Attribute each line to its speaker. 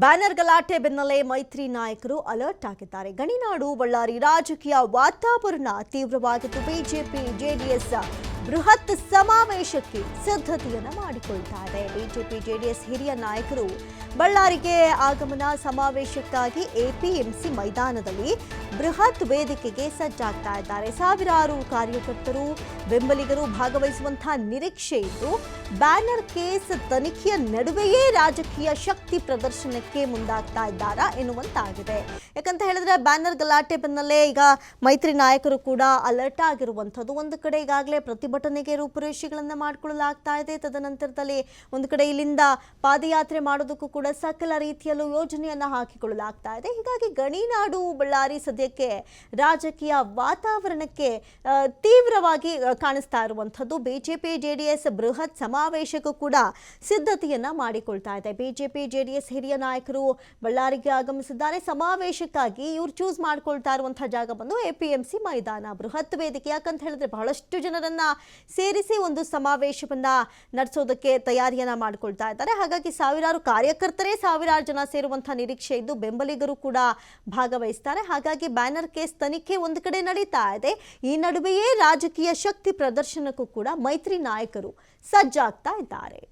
Speaker 1: Banner ಗಲಾಟೆ ಬೆನ್ನಲ್ಲೇ ಮೈತ್ರಿ ನಾಯಕರು ಅಲರ್ಟ್ ಆಗಿದ್ದಾರೆ. ಗಣಿನಾಡು ಬಳ್ಳಾರಿ ರಾಜಕೀಯ ವಾತಾವರಣ ತೀವ್ರವಾಗಿದ್ದು ಬಿಜೆಪಿ ಜೆಡಿಎಸ್ ಬೃಹತ್ ಸಮಾವೇಶಕ್ಕೆ ಸಿದ್ಧತೆಯನ್ನ ಮಾಡಿಕೊಳ್ತಾ ಇದೆ ಬಿಜೆಪಿ, ಜೆಡಿಎಸ್ ಹಿರಿಯ ನಾಯಕರು ಬಳ್ಳಾರಿಗೆ ಆಗಮನ ಸಮಾವೇಶಕ್ಕಾಗಿ ಎಪಿಎಂಸಿ ಮೈದಾನದಲ್ಲಿ ಬೃಹತ್ ವೇದಿಕೆಗೆ ಸಜ್ಜಾಗ್ತಾ ಇದ್ದಾರೆ. ಸಾವಿರಾರು ಕಾರ್ಯಕರ್ತರು, ಬೆಂಬಲಿಗರು ಭಾಗವಹಿಸುವಂತಹ ನಿರೀಕ್ಷೆ ಇದ್ದು, ಬ್ಯಾನರ್ ಕೇಸ್ ತನಿಖೆಯ ನಡುವೆಯೇ ರಾಜಕೀಯ ಶಕ್ತಿ ಪ್ರದರ್ಶನಕ್ಕೆ ಮುಂದಾಗ್ತಾ ಇದ್ದಾರಾ ಎನ್ನುವಂತಾಗಿದೆ. ಯಾಕಂತ ಹೇಳಿದ್ರೆ ಬ್ಯಾನರ್ ಗಲಾಟೆ ಬೆನ್ನಲ್ಲೇ ಈಗ ಮೈತ್ರಿ ನಾಯಕರು ಕೂಡ ಅಲರ್ಟ್ ಆಗಿರುವಂಥದ್ದು. ಒಂದು ಕಡೆ ಈಗಾಗಲೇ ಪ್ರತಿಭಟನೆಗೆ ರೂಪುರೇಷೆಗಳನ್ನು ಮಾಡಿಕೊಳ್ಳಲಾಗ್ತಾ ಇದೆ. ತದನಂತರದಲ್ಲಿ ಒಂದು ಕಡೆ ಇಲ್ಲಿಂದ ಪಾದಯಾತ್ರೆ ಮಾಡೋದಕ್ಕೂ ಕೂಡ ಸಕಲ ರೀತಿಯಲ್ಲೂ ಯೋಜನೆಯನ್ನು ಹಾಕಿಕೊಳ್ಳಲಾಗ್ತಾ ಇದೆ. ಹೀಗಾಗಿ ಗಣಿನಾಡು ಬಳ್ಳಾರಿ ಸದ್ಯಕ್ಕೆ ರಾಜಕೀಯ ವಾತಾವರಣಕ್ಕೆ ತೀವ್ರವಾಗಿ ಕಾಣಿಸ್ತಾ ಇರುವಂಥದ್ದು. ಬಿಜೆಪಿ, ಜೆಡಿಎಸ್ ಬೃಹತ್ ಸಮಾವೇಶಕ್ಕೂ ಕೂಡ ಸಿದ್ಧತೆಯನ್ನ ಮಾಡಿಕೊಳ್ತಾ ಇದೆ. ಬಿಜೆಪಿ, ಜೆಡಿಎಸ್ ಹಿರಿಯ ನಾಯಕರು ಬಳ್ಳಾರಿಗೆ ಆಗಮಿಸಿದ್ದಾರೆ. ಸಮಾವೇಶಕ್ಕಾಗಿ ಇವರು ಚೂಸ್ ಮಾಡಿಕೊಳ್ತಾ ಇರುವಂತಹ ಜಾಗ ಬಂದು ಎಪಿಎಂಸಿ ಮೈದಾನ. ಬೃಹತ್ ವೇದಿಕೆ. ಯಾಕಂತ ಹೇಳಿದ್ರೆ ಬಹಳಷ್ಟು ಜನರನ್ನ ಸೇರಿಸಿ ಒಂದು ಸಮಾವೇಶವನ್ನ ನಡೆಸೋದಕ್ಕೆ ತಯಾರಿಯನ್ನ ಮಾಡ್ಕೊಳ್ತಾ ಇದ್ದಾರೆ. ಹಾಗಾಗಿ ಸಾವಿರಾರು ಕಾರ್ಯಕರ್ತರೇ ಸಾವಿರಾರು ಜನ ಸೇರುವಂತಹ ನಿರೀಕ್ಷೆ ಇದ್ದು ಬೆಂಬಲಿಗರು ಕೂಡ ಭಾಗವಹಿಸ್ತಾರೆ. ಹಾಗಾಗಿ ಬ್ಯಾನರ್ ಕೇಸ್ ತನಿಖೆ ಒಂದು ಕಡೆ ನಡೀತಾ ಇದೆ. ಈ ನಡುವೆಯೇ ರಾಜಕೀಯ ಶಕ್ತಿ ಪ್ರದರ್ಶನಕ್ಕೂ ಕೂಡ ಮೈತ್ರಿ ನಾಯಕರು ಸಜ್ಜಾಗ್ತಾ ಇದ್ದಾರೆ.